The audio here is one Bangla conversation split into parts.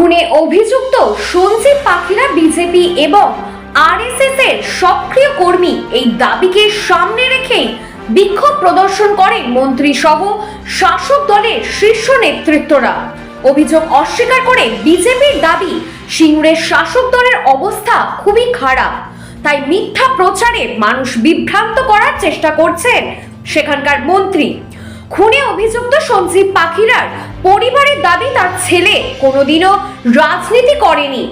খুনে অভিযুক্ত সঞ্জীব পাখিরা বিজেপি এবং আরএসএস এর সক্রিয় কর্মী এই দাবিকে সামনে রেখেই বিক্ষোভ প্রদর্শন করেন মন্ত্রী সহ শাসক দলের শীর্ষ নেতৃত্বরা। অভিযোগ অস্বীকার করে বিজেপির দাবি, সিঙ্গুরের শাসক দলের অবস্থা খুবই খারাপ। তাই মিথ্যা প্রচারে মানুষ বিভ্রান্ত করার চেষ্টা করছেন সেখানকার মন্ত্রী। খুনে অভিযুক্ত সঞ্জীব পাখিরার পরিবারের দাবি তার ছেলে কোনোদিনও রাজনীতি করেনি।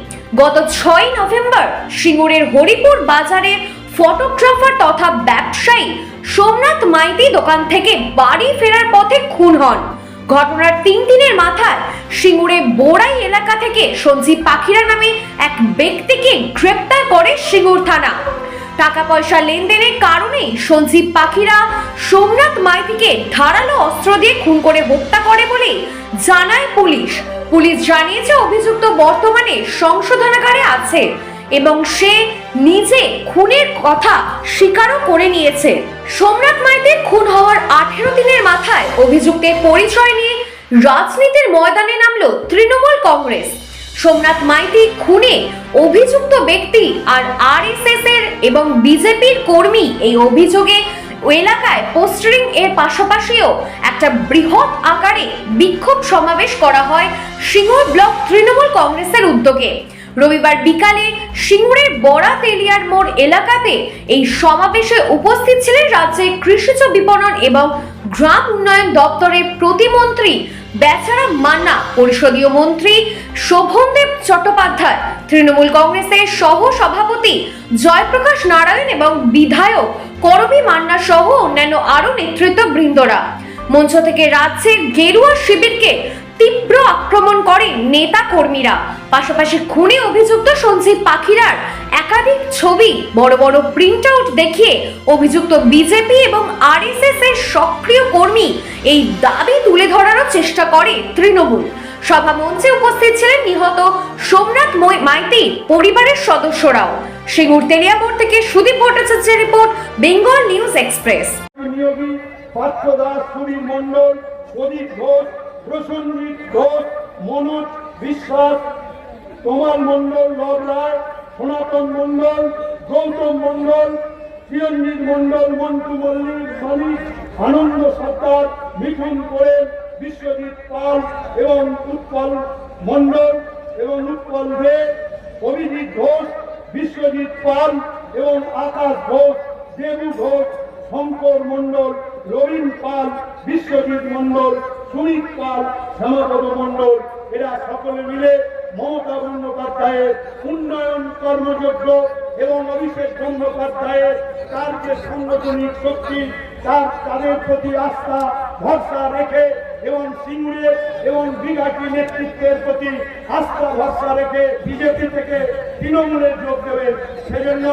গত ছয় নভেম্বর সিঙ্গুরের হরিপুর বাজারে ফটোগ্রাফার তথা ব্যবসায়ী সোমনাথ মাইতি দোকান থেকে বাড়ি ফেরার পথে খুন হন। ঘটনার তিন দিনের মাথায় সিঙ্গুরে বোড়াই এলাকা থেকে সঞ্জীব পাখিরা নামে এক ব্যক্তিকে গ্রেপ্তার করে সিঙ্গুর থানা। টাকা পয়সা লেনদেনের কারণেই সঞ্জীব পাখিরা সোমনাথ মাইতিকে ধারালো অস্ত্র দিয়ে খুন করে হত্যা করে বলে জানায় পুলিশ। পুলিশ জানিয়েছে অভিযুক্ত বর্তমানে সংশোধনাগারে আছে এবং সে নিজে খুনের কথা স্বীকারও করে নিয়েছে। সোমনাথ মাইতির খুন হওয়ার আঠেরো দিনের মাথায় অভিযুক্তের পরিচয় নিয়ে রাজনীতির ময়দানে নামলো তৃণমূল কংগ্রেস। সোমনাথ মাইতি খুনে অভিযুক্ত ব্যক্তি আর আরএসএস এর এবং বিজেপির কর্মী এই অভিযোগে এলাকায় পোস্টারিং এর পাশাপাশিও একটা বৃহৎ আকারে বিক্ষোভ সমাবেশ করা হয় সিংহ ব্লক তৃণমূল কংগ্রেসের উদ্যোগে। রবিবার বিকালে সিঙ্গুরের বড়া তেলিয়ার মোড় এলাকাতে এই সমাবেশে উপস্থিত ছিলেন রাজ্যের কৃষিজ বিপণন এবং গ্রাম উন্নয়ন দপ্তরের প্রতিমন্ত্রী বেচারা মান্না, পরিষদীয় মন্ত্রী শোভনদেব চট্টোপাধ্যায়, তৃণমূল কংগ্রেসের সহ সভাপতি জয়প্রকাশ নারায়ণ এবং বিধায়ক করবী মান্না সহ অন্যান্য আরও নেতৃত্ব বৃন্দরা মঞ্চ থেকে রাজ্যের গেরুয়া শিবিরকে তীব্র আক্রমণ করে নেতা কর্মীরা পাশাপাশি খুনে অভিযুক্ত সঞ্জীব পাখিরার একাধিক ছবি, বড় বড় প্রিন্ট আউট দেখিয়ে অভিযুক্ত বিজেপি এবং আরএসএস এর সক্রিয় কর্মী এই দাবি তুলে ধরারও চেষ্টা করে তৃণমূল। সভা মঞ্চে উপস্থিত ছিলেন নিহত সোমনাথ মই- মাইতি পরিবারের সদস্যরাও। সিঙ্গুর তেলিয়াপুর থেকে সুদীপ ভট্টাচার্যের report, Bengal news express. Partha Das Sunil Mondal Pradip Ghosh Prasenjit Ghosh, Manoj Biswas তোমার মন্ডল লব রায়, সনাতন মন্ডল গৌতম মন্ডল চিরঞ্জিত মন্ডল মন্টু মল্লিক মানিক আনন্দ সর্দার, মিঠুন কোয়েল বিশ্বজিৎ পাল এবং উৎপল মন্ডল এবং উৎপল দে, অভিজিৎ ঘোষ, বিশ্বজিৎ পাল এবং আকাশ ঘোষ, দেবু ঘোষ, শঙ্কর মন্ডল রবীন পাল, বিশ্বজিৎ মন্ডল সুমিত পাল শ্যামাপদ মন্ডল এরা সকলে মিলে মমতা বন্দ্যোপাধ্যায়ের উন্নয়ন কর্মযজ্ঞ এবং অভিষেক বন্দ্যোপাধ্যায়ের তার যে সাংগঠনিক শক্তি, তার তাদের প্রতি আস্থা, ভরসা রেখে এবং সিঙ্গুরে এবং বিঘাটি নেতৃত্বের প্রতি আস্থা ভরসা রেখে বিজেপি থেকে তৃণমূলে যোগ দেবেন। সেজন্য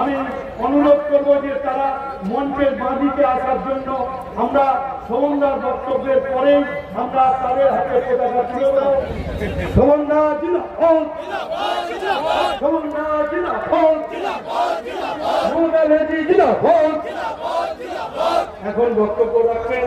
আমি অনুরোধ করব যে তারা মঞ্চের বাঁদিকে আসার জন্য আমরা সোমনদার বক্তব্যের পরেই আমরা তাদের হাতে পতাকা তুলে দেব সোমনদা জিলা এখন বক্তব্য রাখবেন।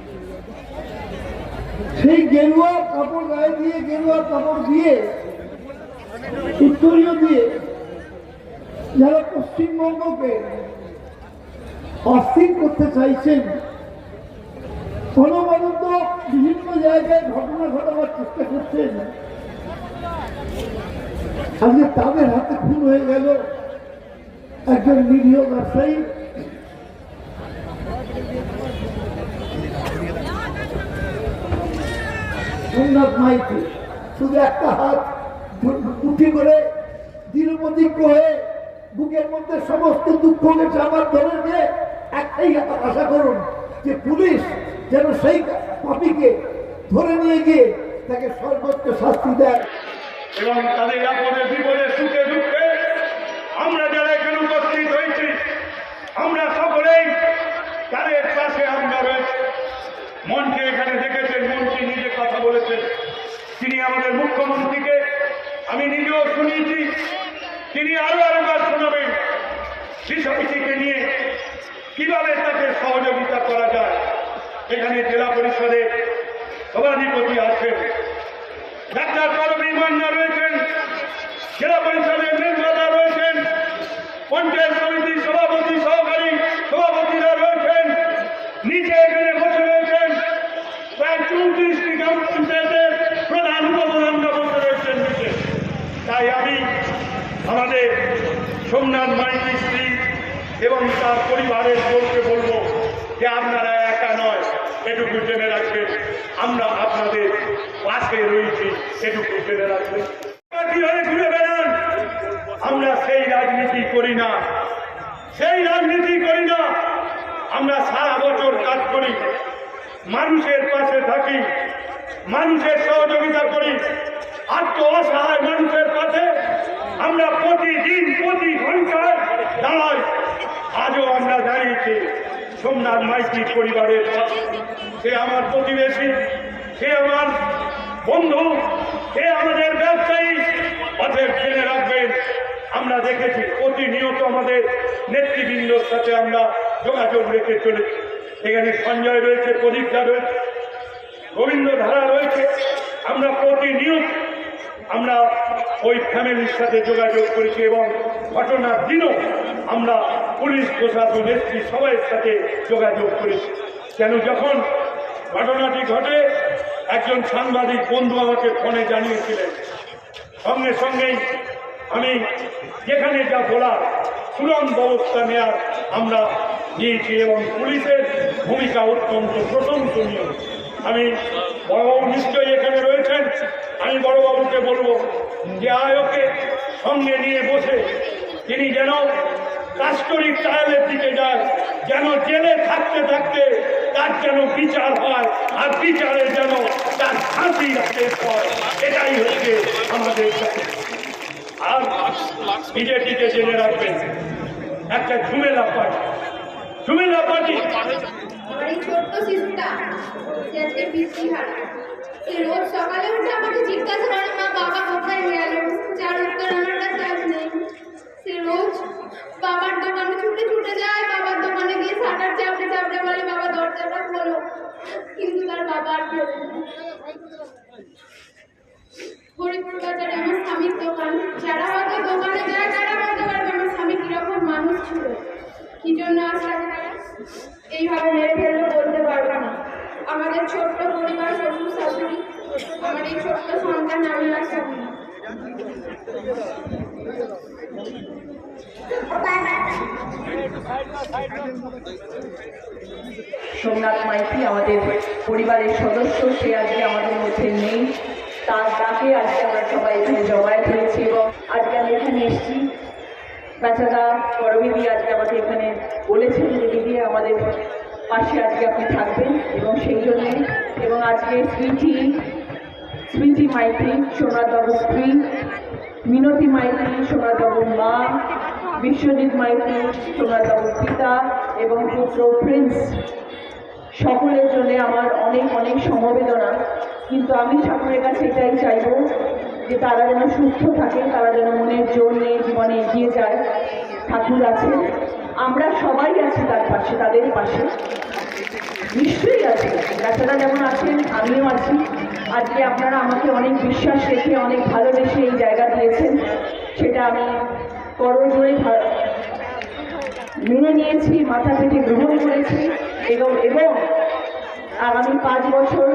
সেই গেরুয়া কাপড় গায়ে দিয়ে গেরুয়া কাপড় দিয়ে, উত্তরীয় দিয়ে, যারা পশ্চিমবঙ্গকে অস্থির করতে চাইছেন, অনবরত বিভিন্ন জায়গায় ঘটনা ঘটাবার চেষ্টা করছেন, আজকে তাদের হাতে খুন হয়ে গেল একজন নিরীহ ব্যবসায়ী। সোমনাথ মাইতি শুধু একটা হাত মুঠি করে দৃঢ়প্রতিজ্ঞ হয়ে বুকের মধ্যে সমস্ত দুঃখকে চাপার ধরে নিয়ে একটাই আশা করুন যে পুলিশ যেন সেই পাপিকে ধরে নিয়ে গিয়ে তাকে সর্বোচ্চ শাস্তি দেয়। এবং তাদের আপদে বিপদে, সুখে, দুঃখে আমরা যারা এখানে উপস্থিত হয়েছি, আমরা সকলেই তাদের পাশে আমরা রয়েছি। মঞ্চে এখানে দেখেছেন, মন্ত্রী নিজে কথা বলেছেন। তিনি আমাদের মুখ্যমন্ত্রীকে, আমি নিজেও শুনিয়েছি, তিনি আরও আরেকবার শোনাবেন বিষয়টিকে নিয়ে কীভাবে তাকে সহযোগিতা করা যায়। এখানে জেলা পরিষদের সভাধিপতি আছেন। ডাক্তার করবী মান্না রয়েছেন, জেলা পরিষদের নির্মাতা রয়েছেন পঞ্চায়েত সমিতির সভাপতি সহকারী সভাপতিরা রয়েছেন নিচে এখানে বসে রয়েছেন প্রায় চৌত্রিশটি গ্রাম পঞ্চায়েতের প্রধান উপপ্রধানরা বসে রয়েছেন নিচে তাই আমি আমাদের সোমনাথ মাইতি স্ত্রী এবং তার পরিবারের লোককে বলব যে আপনারা একা নয়, এটুকু জেনে রাখবেন। আমরা আপনাদের পাশে রয়েছি, এটুকু জেনে রাখবেন। ঘুরে বেড়ান? আমরা সেই রাজনীতি করি না। সেই রাজনীতি করি না। আমরা সারা বছর কাজ করি, মানুষের পাশে থাকি, মানুষের সহযোগিতা করি। আত্ম অসহায় মানুষের পাশে আমরা প্রতিদিন প্রতি ঘন্টায় দাঁড়াই। আজও আমরা দাঁড়িয়েছি সোমনাথ মাইতির পরিবারের সে আমার প্রতিবেশী, সে আমার বন্ধু, সে আমাদের ব্যবসায়ী, অতএব জেনে রাখবেন, আমরা দেখেছি প্রতিনিয়ত আমাদের নেতৃবৃন্দর সাথে আমরা যোগাযোগ রেখে চলেছি। এখানে সঞ্জয় রয়েছে, প্রদীপদা রয়েছে গোবিন্দ ধারা রয়েছে। আমরা প্রতিনিয়ত আমরা ওই ফ্যামিলির সাথে যোগাযোগ করেছি এবং ঘটনার দিনও আমরা পুলিশ, প্রশাসন, এসপি সবাইয়ের সাথে যোগাযোগ করেছি। কেন যখন ঘটনাটি ঘটে, একজন সাংবাদিক বন্ধু আমাকে ফোনে জানিয়েছিলেন, সঙ্গে সঙ্গেই আমি যেখানে যা বলার চূড়ান্ত ব্যবস্থা নেওয়ার আমরা নিয়েছি এবং পুলিশের ভূমিকা অত্যন্ত প্রশংসনীয়। আমি বড়বাবু নিশ্চয়ই এখানে রয়েছেন। আমি বড়বাবুকে বলব যে আয়োকে সঙ্গে নিয়ে বসে তিনি যেন কাস্টরিক ট্রায়ালের দিকে যায়, যেন জেলে থাকতে থাকতে তার যেন বিচার হয় আর বিচারে যেন তার ফাঁসি শেষ হয়। এটাই হচ্ছে আমাদের আর বিজেপিকে জেনে রাখবেন। একটা ঝুমেলা পার্টি। ঝুমেলা পার্টি আমার এই ছোট্ট শিশুটা আজকে বৃষ্টি হারা সে রোজ সকালে উঠে আমাকে জিজ্ঞাসা করে, মা, বাবা কোথায় গেল? যার উত্তর আমার কাছে আজ নেই। সে রোজ বাবার দোকানে ছুটে ছুটে যায়, বাবার দোকানে গিয়ে শাটার চাপড়ে চাপড়ে বলে, বাবা, দরজাটা খোলো। কিন্তু তার বাবা আর খোলে। হরিপুর বাজারে আমার স্বামীর দোকান। যারা হয়তো দোকানে যায়, তারা বলতে পারবে আমার স্বামী কীরকম মানুষ ছিল। কি জন্য আসলে এইভাবে মেরে ফেললে বলতে পারবে না। আমাদের ছোট্ট পরিবার শ্বশুর শাশুড়ি, আমার এই ছোট্ট সন্তান আমি আর সোমনাথ মাইতি, আমাদের পরিবারের সদস্য, সে আজকে আমাদের মধ্যে নেই। তার ডাকে আজকে আমরা সবাই এখানে জমায়েত হয়েছি এবং আজকে আমি এখানে এসেছি। বেচারা করবিদি আজকে আমাকে এখানে বলেছেন যে, দিদি, আমাদের পাশে আজকে আপনি থাকবেন এবং সেই জন্যে এবং আজকে স্মৃতি স্মৃতি মাইতি, সোনারবাবুর স্ত্রী, মিনতি মাইতি, সোনারবাবুর মা, বিশ্বজিৎ মাইতি, সোনারবাবুর পিতা এবং পুত্র প্রিন্স, সকলের জন্য আমার অনেক অনেক সমবেদনা। কিন্তু আমি ঠাকুরের কাছে এটাই চাইব যে তারা যেন সুস্থ থাকে তারা যেন মনের জোর নিয়ে জীবনে এগিয়ে যায়। ঠাকুর আছে আমরা সবাই আছি তার পাশে, তাদের পাশে। নিশ্চয়ই আছে। বাচ্চারা যেমন আছেন, আমিও আছি। আজকে আপনারা আমাকে অনেক বিশ্বাস রেখে, অনেক ভালোবেসে এই জায়গা দিয়েছেন। সেটা আমি করজোরে মেনে নিয়েছি, মাথা পেতে গ্রহণ করেছি। এবং এবং আগামী পাঁচ বছর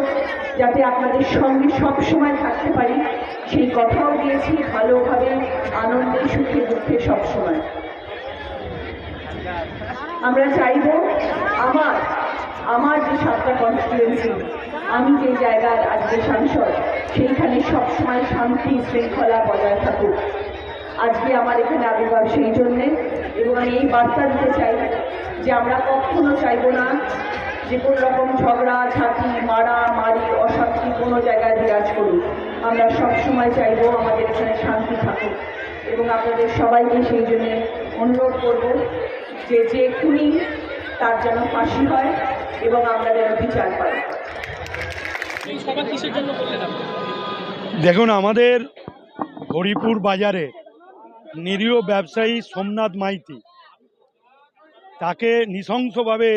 যাতে আপনাদের সঙ্গে সব সময় থাকতে পারি, সেই কথাও দিয়েছি ভালোভাবে, আনন্দে, সুখে, দুঃখে সবসময় আমরা চাইব আমার আমার যে সাতটা কনস্টিটুয়েন্সি আমি যে জায়গার আজকে সাংসদ, সেইখানে সবসময় শান্তি, শৃঙ্খলা বজায় থাকুক। আজকে আমার এখানে আবির্ভাব সেই জন্যে, এবং আমি এই বার্তা দিতে চাই যে আমরা কখনো চাইব না যে কোনো রকম ঝগড়া ঝাঁকি মারা মারি অশান্তি কোনো জায়গায় বিরাজ করুক। আমরা সবসময় চাইব আমাদের এখানে শান্তি থাকুক। এবং আপনাদের সবাইকে সেই জন্যে অনুরোধ করব যে যে খুনি তার যেন ফাঁসি হয় এবং আমরা যেন বিচার পাই। দেখুন আমাদের হরিপুর বাজারে নিরীহ ব্যবসায়ী সোমনাথ মাইতি তাকে নৃশংসভাবে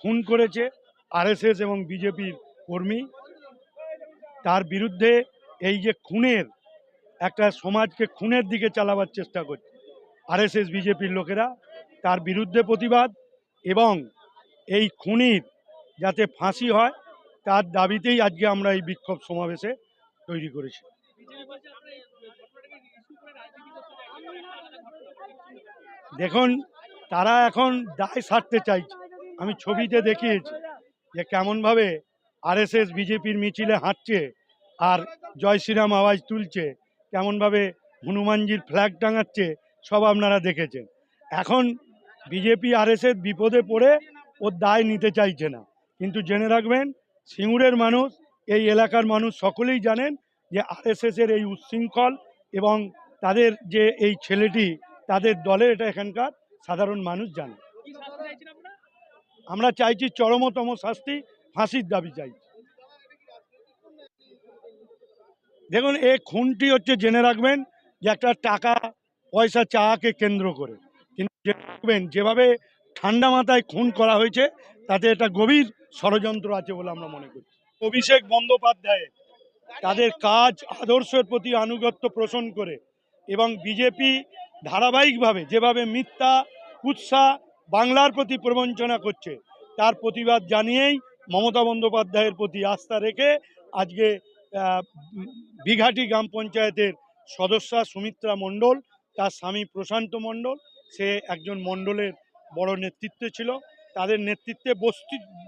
খুন করেছে আরএসএস এবং বিজেপির কর্মী। তার বিরুদ্ধে এই যে খুনের একটা সমাজকে খুনের দিকে চালাবার চেষ্টা করছে আরএসএস, বিজেপির লোকেরা, তার বিরুদ্ধে প্রতিবাদ এবং এই খুনির যাতে ফাঁসি হয়, তার দাবিতেই আজকে আমরা এই বিক্ষোভ সমাবেশে তৈরি করেছি। দেখুন, তারা এখন দায় সারতে চাইছে। আমি ছবিতে দেখিয়েছি যে কেমনভাবে আরএসএস, বিজেপির মিছিলে হাঁটছে আর জয় শ্রীরাম আওয়াজ তুলছে, কেমনভাবে হনুমানজির ফ্ল্যাগ টাঙাচ্ছে, সব আপনারা দেখেছেন। এখন বিজেপি, আরএসএস বিপদে পড়ে ওর দায় নিতে চাইছে না। কিন্তু জেনে রাখবেন, সিঙ্গুরের মানুষ, এই এলাকার মানুষ সকলেই জানেন যে আর আরএসএসের এই উচ্ছৃঙ্খল এবং তাদের যে এই ছেলেটি, তাদের দলে এটা এখানকার সাধারণ মানুষ জানে। আমরা চাইছি চরমতম শাস্তি, ফাঁসির দাবি চাইছি দেখুন এই খুনটি হচ্ছে জেনে রাখবেন যে একটা টাকা, পয়সা চাকে কেন্দ্র করে। কিন্তু যেভাবে ঠান্ডা মাথায় খুন করা হয়েছে, তাতে একটা গভীর ষড়যন্ত্র আছে বলে আমরা মনে করি। অভিষেক বন্দ্যোপাধ্যায় তাদের কাজ আদর্শের প্রতি আনুগত্য পোষণ করে এবং বিজেপি ধারাবাহিকভাবে যেভাবে মিথ্যা, কুৎসা বাংলার প্রতি প্রবঞ্চনা করছে। তার প্রতিবাদ জানিয়েই মমতা বন্দ্যোপাধ্যায়ের প্রতি আস্থা রেখে আজকে বিঘাটি গ্রাম পঞ্চায়েতের সদস্যা সুমিত্রা মণ্ডল, তার স্বামী প্রশান্ত মণ্ডল, সে একজন মণ্ডলের বড় নেতৃত্বে ছিল। তাদের নেতৃত্বে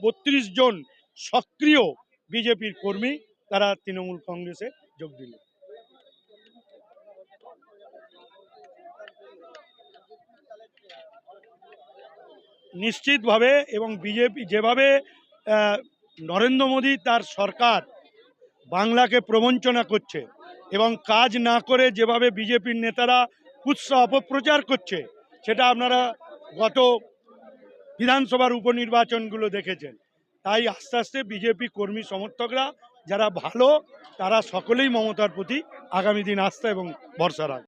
বত্রিশ জন সক্রিয় বিজেপির কর্মী, তারা তৃণমূল কংগ্রেসে যোগ দিল নিশ্চিতভাবে এবং বিজেপি যেভাবে নরেন্দ্র মোদী তার সরকার বাংলাকে প্রবঞ্চনা করছে এবং কাজ না করে যেভাবে বিজেপির নেতারা কুৎসা অপপ্রচার করছে, সেটা আপনারা গত বিধানসভার উপনির্বাচনগুলো দেখেছেন। তাই আস্তে আস্তে বিজেপি কর্মী সমর্থকরা যারা ভালো, তারা সকলেই মমতার প্রতি আগামী দিন আস্থা এবং ভরসা রাখবে।